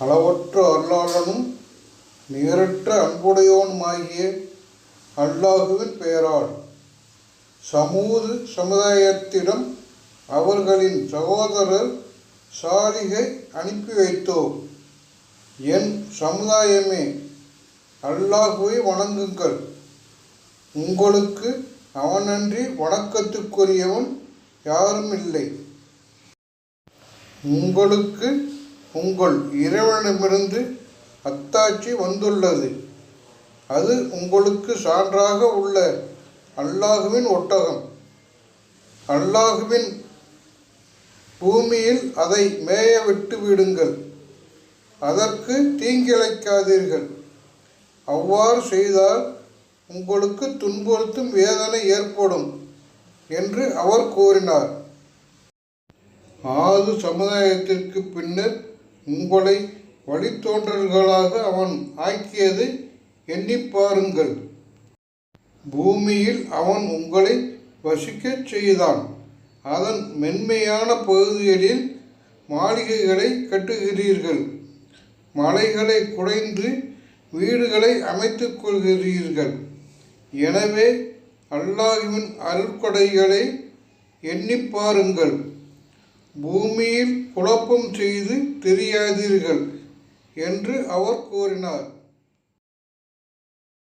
அளவற்ற அருளாளனும் நிகரற்ற அன்புடையவனுமாகிய அல்லாஹுவின் பெயரால் சமூது சமுதாயத்திடம் அவர்களின் சகோதரர் சாலிகை அனுப்பி வைத்தோம் என் சமுதாயமே அல்லாஹுவை வணங்குங்கள். உங்களுக்கு அவனன்றி வணக்கத்துக்குரியவன் யாரும் இல்லை உங்களுக்கு உங்கள் இறைவனிடமிருந்து அத்தாட்சி வந்துள்ளது. அது உங்களுக்கு சான்றாக உள்ள அல்லாஹுவின் ஒட்டகம். அல்லாஹுவின் பூமியில் அதை மேய விட்டு விடுங்கள். அதற்கு தீங்கிழைக்காதீர்கள். அவ்வாறு செய்தால் உங்களுக்கு துன்புறுத்தும் வேதனை ஏற்படும் என்று அவர் கூறினார். ஆது சமுதாயத்திற்கு பின்னர் உங்களை வழித்தோன்றல்களாக அவன் ஆக்கியது எண்ணி பாருங்கள். பூமியில் அவன் உங்களை வசிக்கச் செய்தான். அதன் மென்மையான பகுதிகளில் மாளிகைகளை கட்டுகிறீர்கள். மலைகளை குடைந்து வீடுகளை அமைத்துக் கொள்கிறீர்கள். எனவே அல்லாஹுவின் அருள்கொடைகளை எண்ணிப் பாருங்கள். பூமியில் குழப்பம் செய்து தெரியாதீர்கள் என்று அவர் கூறினார்.